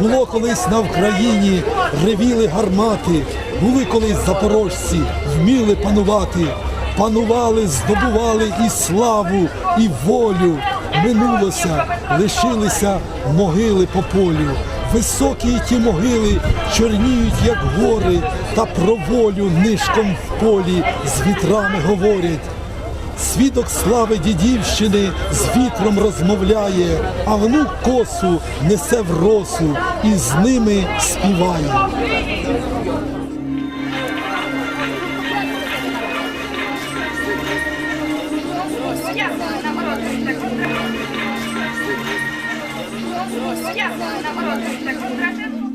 Було колись на Вкраїні, ревіли гармати, були колись запорожці, вміли панувати, панували, здобували і славу, і волю. Минулося, лишилися могили по полю. Високі ті могили чорніють, як гори, та про волю нишком в полі з вітрами говорять. Свідок слави дідівщини з вітром розмовляє, а внук косу несе в росу і з ними співає. Наоборот, так